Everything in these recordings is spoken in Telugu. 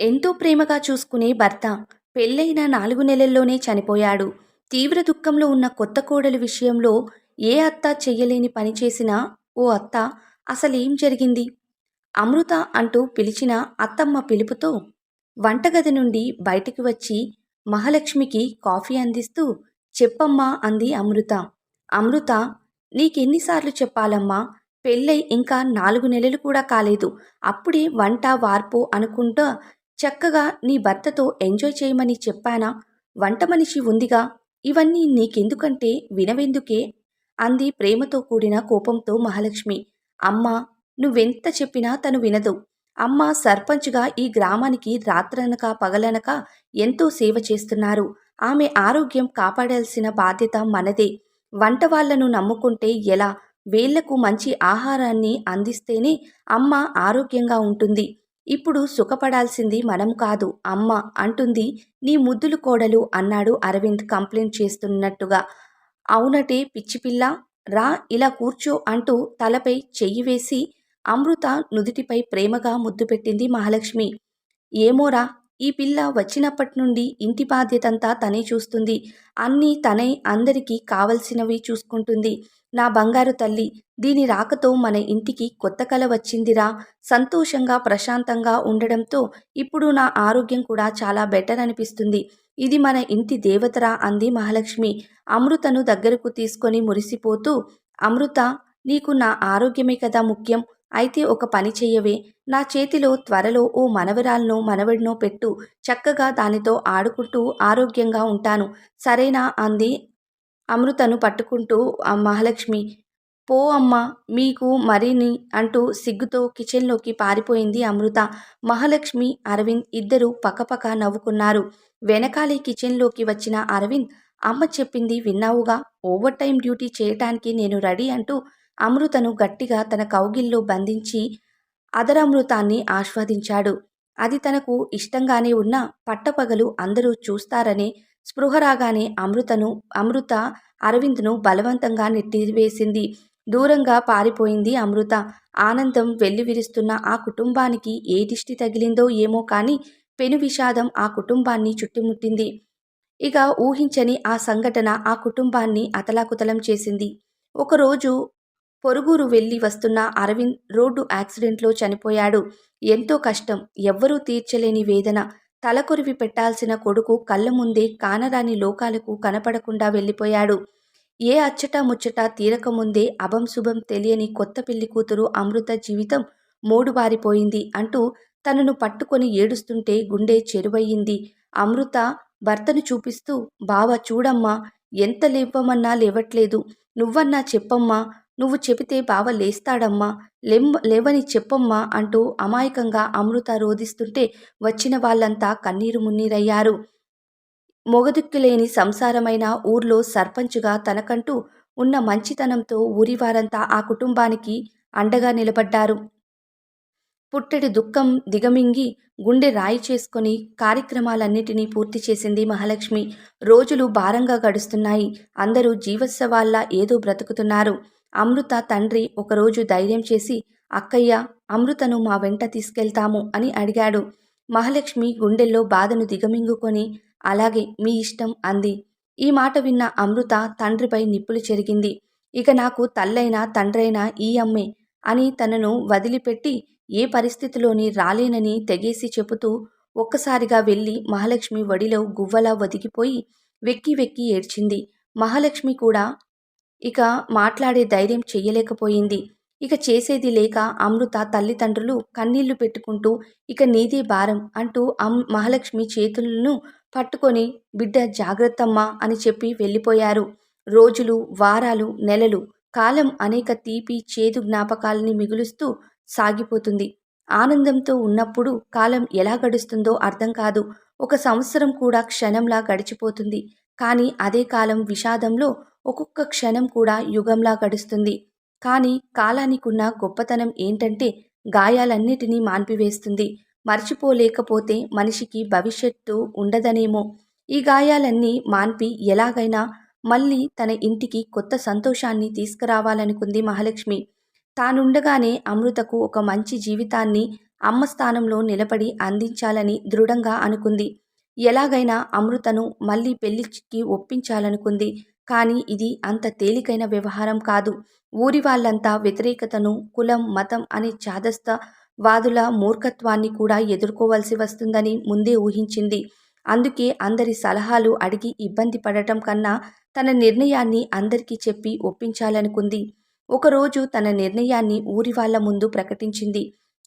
ఎంతో ప్రేమగా చూసుకునే భర్త పెళ్ళైన నాలుగు నెలల్లోనే చనిపోయాడు. తీవ్ర దుఃఖంలో ఉన్న కొత్త కోడలి విషయంలో ఏ అత్త చెయ్యలేని పని చేసిన ఓ అత్త అసలేం జరిగింది? అమృత అంటూ పిలిచిన అత్తమ్మ పిలుపుతో వంటగది నుండి బయటికి వచ్చి మహాలక్ష్మికి కాఫీ అందిస్తూ చెప్పమ్మా అంది అమృత. అమృత నీకెన్నిసార్లు చెప్పాలమ్మా పెళ్ళై ఇంకా నాలుగు నెలలు కూడా కాలేదు. అప్పుడే వంట వార్పు అనుకుంటా చక్కగా నీ భర్తతో ఎంజాయ్ చేయమని చెప్పానా? వంట మనిషి ఉందిగా. ఇవన్నీ నీకెందుకంటే వినవెందుకే? అంది ప్రేమతో కూడిన కోపంతో మహాలక్ష్మి. అమ్మా నువ్వెంత చెప్పినా తను వినదు. అమ్మ సర్పంచ్గా ఈ గ్రామానికి రాత్రనక పగలనక ఎంతో సేవ చేస్తున్నారు. ఆమె ఆరోగ్యం కాపాడాల్సిన బాధ్యత మనదే. వంట వాళ్ళను నమ్ముకుంటే ఎలా? వేళ్ళకు మంచి ఆహారాన్ని అందిస్తేనే అమ్మ ఆరోగ్యంగా ఉంటుంది. ఇప్పుడు సుఖపడాల్సింది మనం కాదు అమ్మ అంటుంది. నీ ముద్దులు కోడలు అన్నాడు అరవింద్ కంప్లైంట్ చేస్తున్నట్టుగా. అవునటే పిచ్చిపిల్ల రా ఇలా కూర్చో అంటూ తలపై చెయ్యి వేసి అమృత నుదుటిపై ప్రేమగా ముద్దు పెట్టింది మహాలక్ష్మి. ఏమోరా ఈ పిల్ల వచ్చినప్పటి నుండి ఇంటి బాధ్యతంతా తనే చూస్తుంది. అన్నీ తనే అందరికీ కావలసినవి చూసుకుంటుంది. నా బంగారు తల్లి దీని రాకతో మన ఇంటికి కొత్త కల వచ్చిందిరా. సంతోషంగా ప్రశాంతంగా ఉండడంతో ఇప్పుడు నా ఆరోగ్యం కూడా చాలా బెటర్ అనిపిస్తుంది. ఇది మన ఇంటి దేవతరా అంది మహాలక్ష్మి. అమృతను దగ్గరకు తీసుకొని మురిసిపోతూ అమృత నీకు నా ఆరోగ్యమే కదా ముఖ్యం. అయితే ఒక పని చెయ్యవే. నా చేతిలో త్వరలో ఓ మనవరాలను మనవడినో పెట్టు. చక్కగా దానితో ఆడుకుంటూ ఆరోగ్యంగా ఉంటాను. సరేనా అంది అమృతను పట్టుకుంటూ మహాలక్ష్మి. పో అమ్మ మీకు మరిని అంటూ సిగ్గుతో కిచెన్లోకి పారిపోయింది అమృత. మహాలక్ష్మి అరవింద్ ఇద్దరూ పక్కపక్క నవ్వుకున్నారు. వెనకాలే కిచెన్లోకి వచ్చిన అరవింద్ అమ్మ చెప్పింది విన్నావుగా? ఓవర్ టైం డ్యూటీ చేయటానికి నేను రెడీ అంటూ అమృతను గట్టిగా తన కౌగిల్లో బంధించి అదరమృతాన్ని ఆస్వాదించాడు. అది తనకు ఇష్టంగానే ఉన్న పట్టపగలు అందరూ చూస్తారనే స్పృహ రాగానే అమృతను అమృత అరవింద్ను బలవంతంగా నెట్టివేసింది. దూరంగా పారిపోయింది అమృత. ఆనందం వెల్లివిరుస్తున్న ఆ కుటుంబానికి ఏ దిష్టి తగిలిందో ఏమో కానీ పెను విషాదం ఆ కుటుంబాన్ని చుట్టుముట్టింది. ఇక ఊహించని ఆ సంఘటన ఆ కుటుంబాన్ని అతలాకుతలం చేసింది. ఒకరోజు పొరుగురు వెళ్ళి వస్తున్న అరవింద్ రోడ్డు యాక్సిడెంట్లో చనిపోయాడు. ఎంతో కష్టం. ఎవ్వరూ తీర్చలేని వేదన. తలకొరివి పెట్టాల్సిన కొడుకు కళ్ళ ముందే కానరాని లోకాలకు కనపడకుండా వెళ్ళిపోయాడు. ఏ అచ్చట ముచ్చట తీరకముందే అభం శుభం తెలియని కొత్త పెళ్ళి కూతురు అమృత జీవితం మోడుబారిపోయింది అంటూ తనను పట్టుకొని ఏడుస్తుంటే గుండె చెరువయ్యింది. అమృత భర్తను చూపిస్తూ బావ చూడమ్మా ఎంత లేవమన్నా లేవట్లేదు. నువ్వన్నా చెప్పమ్మా నువ్వు చెబితే బావ లేస్తాడమ్మా లెమ్ లేవని చెప్పమ్మా అంటూ అమాయకంగా అమృత రోధిస్తుంటే వచ్చిన వాళ్ళంతా కన్నీరు మున్నీరయ్యారు. మొగదిక్కులేని సంసారమైన ఊర్లో సర్పంచ్గా తనకంటూ ఉన్న మంచితనంతో ఊరివారంతా ఆ కుటుంబానికి అండగా నిలబడ్డారు. పుట్టెడి దుఃఖం దిగమింగి గుండె రాయి చేసుకొని కార్యక్రమాలన్నిటినీ పూర్తి చేసింది మహాలక్ష్మి. రోజులు భారంగా గడుస్తున్నాయి. అందరూ జీవత్సవాల్లా ఏదో బ్రతుకుతున్నారు. అమృత తండ్రి ఒకరోజు ధైర్యం చేసి అక్కయ్య అమృతను మా వెంట తీసుకెళ్తాము అని అడిగాడు. మహాలక్ష్మి గుండెల్లో బాధను దిగమింగుకొని అలాగే మీ ఇష్టం అంది. ఈ మాట విన్న అమృత తండ్రిపై నిప్పులు చెరిగింది. ఇక నాకు తల్లైనా తండ్రైనా ఈ అమ్మే అని తనను వదిలిపెట్టి ఏ పరిస్థితిలోని రాలేనని తెగేసి చెబుతూ ఒక్కసారిగా వెళ్ళి మహాలక్ష్మి వడిలో గువ్వలా వదిగిపోయి వెక్కి వెక్కి ఏడ్చింది. మహాలక్ష్మి కూడా ఇక మాట్లాడే ధైర్యం చెయ్యలేకపోయింది ఇక చేసేది లేక అమృత తల్లిదండ్రులు కన్నీళ్ళు పెట్టుకుంటూ ఇక నీదే భారం అంటూ అమ్ మహాలక్ష్మి చేతులను పట్టుకొని బిడ్డ జాగ్రత్తమ్మా అని చెప్పి వెళ్ళిపోయారు. రోజులు వారాలు నెలలు కాలం అనేక తీపి చేదు జ్ఞాపకాలని మిగులుస్తూ సాగిపోతుంది. ఆనందంతో ఉన్నప్పుడు కాలం ఎలా గడుస్తుందో అర్థం కాదు. ఒక సంవత్సరం కూడా క్షణంలా గడిచిపోతుంది. కానీ అదే కాలం విషాదంలో ఒక్కొక్క క్షణం కూడా యుగంలా గడుస్తుంది. కానీ కాలానికున్న గొప్పతనం ఏంటంటే గాయాలన్నిటినీ మాన్పివేస్తుంది. మర్చిపోలేకపోతే మనిషికి భవిష్యత్తు ఉండదనేమో. ఈ గాయాలన్నీ మాన్పి ఎలాగైనా మళ్ళీ తన ఇంటికి కొత్త సంతోషాన్ని తీసుకురావాలనుకుంది మహాలక్ష్మి. తానుండగానే అమృతకు ఒక మంచి జీవితాన్ని అమ్మ స్థానంలో నిలబడి అందించాలని దృఢంగా అనుకుంది. ఎలాగైనా అమృతను మళ్ళీ పెళ్ళికి ఒప్పించాలనుకుంది. కానీ ఇది అంత తేలికైన వ్యవహారం కాదు. ఊరి వాళ్ళంతా వ్యతిరేకతను కులం మతం అనే చాదస్త వాదుల మూర్ఖత్వాన్ని కూడా ఎదుర్కోవాల్సి వస్తుందని ముందే ఊహించింది. అందుకే అందరి సలహాలు అడిగి ఇబ్బంది పడటం కన్నా తన నిర్ణయాన్ని అందరికీ చెప్పి ఒప్పించాలనుకుంది. ఒకరోజు తన నిర్ణయాన్ని ఊరి వాళ్ళ ముందు ప్రకటించింది.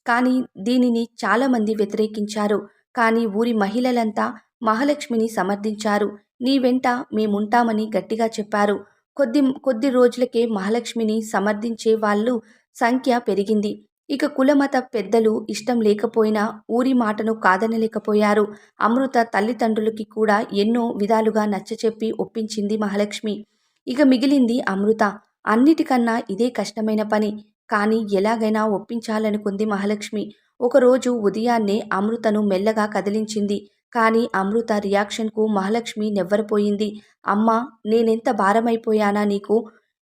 కానీ దీనిని చాలామంది వ్యతిరేకించారు. కానీ ఊరి మహిళలంతా మహాలక్ష్మిని సమర్థించారు. నీ వెంట మేముంటామని గట్టిగా చెప్పారు. కొద్ది కొద్ది రోజులకే మహాలక్ష్మిని సమర్థించే వాళ్ళు సంఖ్య పెరిగింది. ఇక కులమత పెద్దలు ఇష్టం లేకపోయినా ఊరి మాటను కాదనలేకపోయారు. అమృత తల్లిదండ్రులకి కూడా ఎన్నో విధాలుగా నచ్చచెప్పి ఒప్పించింది మహాలక్ష్మి. ఇక మిగిలింది అమృత. అన్నిటికన్నా ఇదే కష్టమైన పని. కానీ ఎలాగైనా ఒప్పించాలనుకుంది మహాలక్ష్మి. ఒకరోజు ఉదయాన్నే అమృతను మెల్లగా కదిలించింది. కానీ అమృత రియాక్షన్కు మహాలక్ష్మి నెవ్వరపోయింది. అమ్మా నేనెంత భారమైపోయానా నీకు?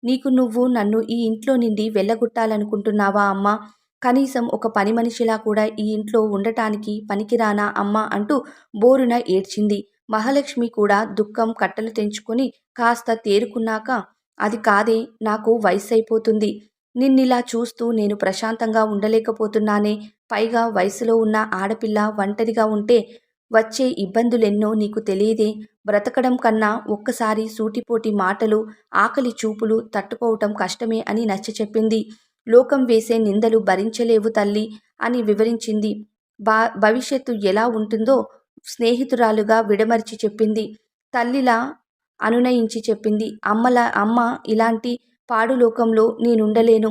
నీకు నువ్వు నన్ను ఈ ఇంట్లో నుండి వెళ్ళగొట్టాలనుకుంటున్నావా అమ్మా? కనీసం ఒక పని మనిషిలా కూడా ఈ ఇంట్లో ఉండటానికి పనికిరానా అమ్మా అంటూ బోరున ఏడ్చింది. మహాలక్ష్మి కూడా దుఃఖం కట్టలు తెంచుకొని కాస్త తేరుకున్నాక అది కాదే నాకు వయసు అయిపోతుంది నిన్నిలా చూస్తూ నేను ప్రశాంతంగా ఉండలేకపోతున్నానే. పైగా వయసులో ఉన్న ఆడపిల్ల ఒంటరిగా ఉంటే వచ్చే ఇబ్బందులెన్నో నీకు తెలియదే. బ్రతకడం కన్నా ఒక్కసారి సూటిపోటి మాటలు ఆకలి చూపులు తట్టుకోవటం కష్టమే అని నచ్చ చెప్పింది. లోకం వేసే నిందలు భరించలేవు తల్లి అని వివరించింది. బా భవిష్యత్తు ఎలా ఉంటుందో స్నేహితురాలుగా విడమర్చి చెప్పింది. తల్లిలా అనునయించి చెప్పింది. అమ్మల అమ్మ ఇలాంటి పాడు లోకంలో నేనుండలేను.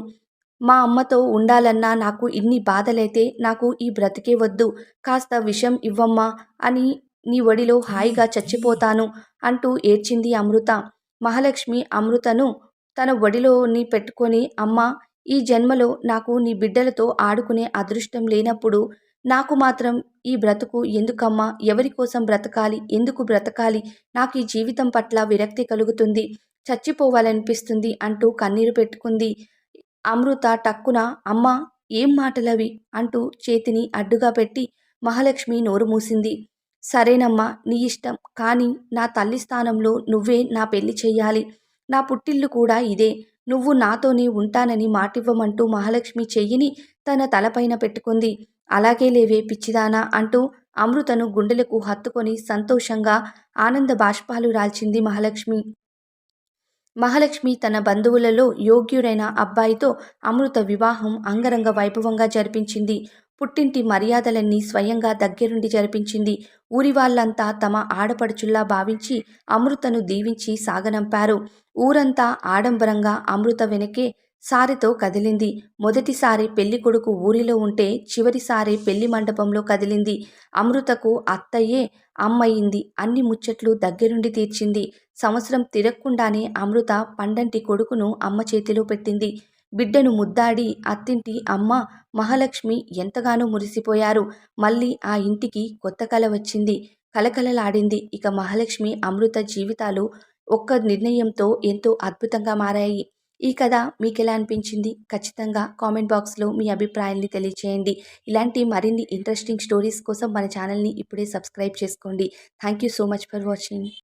మా అమ్మతో ఉండాలన్నా నాకు ఇన్ని బాధలైతే నాకు ఈ బ్రతికే వద్దు కాస్త విషం ఇవ్వమ్మా అని నీ ఒడిలో హాయిగా చచ్చిపోతాను అంటూ ఏడ్చింది అమృత. మహాలక్ష్మి అమృతను తన ఒడిలోని పెట్టుకొని అమ్మ ఈ జన్మలో నాకు నీ బిడ్డలతో ఆడుకునే అదృష్టం లేనప్పుడు నాకు మాత్రం ఈ బ్రతుకు ఎందుకమ్మా? ఎవరి కోసం బ్రతకాలి? ఎందుకు బ్రతకాలి? నాకు ఈ జీవితం పట్ల విరక్తి కలుగుతుంది చచ్చిపోవాలనిపిస్తుంది అంటూ కన్నీరు పెట్టుకుంది. అమృత టక్కున అమ్మ ఏం మాటలవి? అంటూ చేతిని అడ్డుగా పెట్టి మహాలక్ష్మి నోరు మూసింది. సరేనమ్మా నీ ఇష్టం కానీ నా తల్లి స్థానంలో నువ్వే నా పెళ్ళి చెయ్యాలి. నా పుట్టిల్లు కూడా ఇదే. నువ్వు నాతోనే ఉంటానని మాటివ్వమంటూ మహాలక్ష్మి చెయ్యిని తన తలపైన పెట్టుకుంది. అలాగే లేవే పిచ్చిదానా అంటూ అమృతను గుండెలకు హత్తుకొని సంతోషంగా ఆనంద బాష్పాలు రాల్చింది మహాలక్ష్మి. మహాలక్ష్మి తన బంధువులలో యోగ్యుడైన అబ్బాయితో అమృత వివాహం అంగరంగ వైభవంగా జరిపించింది. పుట్టింటి మర్యాదలన్నీ స్వయంగా దగ్గరుండి జరిపించింది. ఊరి వాళ్ళంతా తమ ఆడపడుచుల్లా భావించి అమృతను దీవించి సాగనంపారు. ఊరంతా ఆడంబరంగా అమృత వెనకే సారితో కదిలింది. మొదటిసారి పెళ్ళి కొడుకు ఊరిలో ఉంటే చివరిసారి పెళ్ళి మండపంలో కదిలింది. అమృతకు అత్తయ్యే అమ్మయింది. అన్ని ముచ్చట్లు దగ్గరుండి తీర్చింది. సంవత్సరం తిరక్కుండానే అమృత పండంటి కొడుకును అమ్మ చేతిలో పెట్టింది. బిడ్డను ముద్దాడి అత్తింటి అమ్మ మహాలక్ష్మి ఎంతగానో మురిసిపోయారు. మళ్ళీ ఆ ఇంటికి కొత్త కల వచ్చింది. కలకలలాడింది. ఇక మహాలక్ష్మి అమృత జీవితాలు ఒక్క నిర్ణయంతో ఎంతో అద్భుతంగా మారాయి. ఈ కథ మీకు ఎలా అనిపించింది? ఖచ్చితంగా కామెంట్ బాక్స్లో మీ అభిప్రాయాన్ని తెలియచేయండి. ఇలాంటి మరిన్ని ఇంట్రెస్టింగ్ స్టోరీస్ కోసం మన ఛానల్ని ఇప్పుడే సబ్స్క్రైబ్ చేసుకోండి. Thank you so much for watching.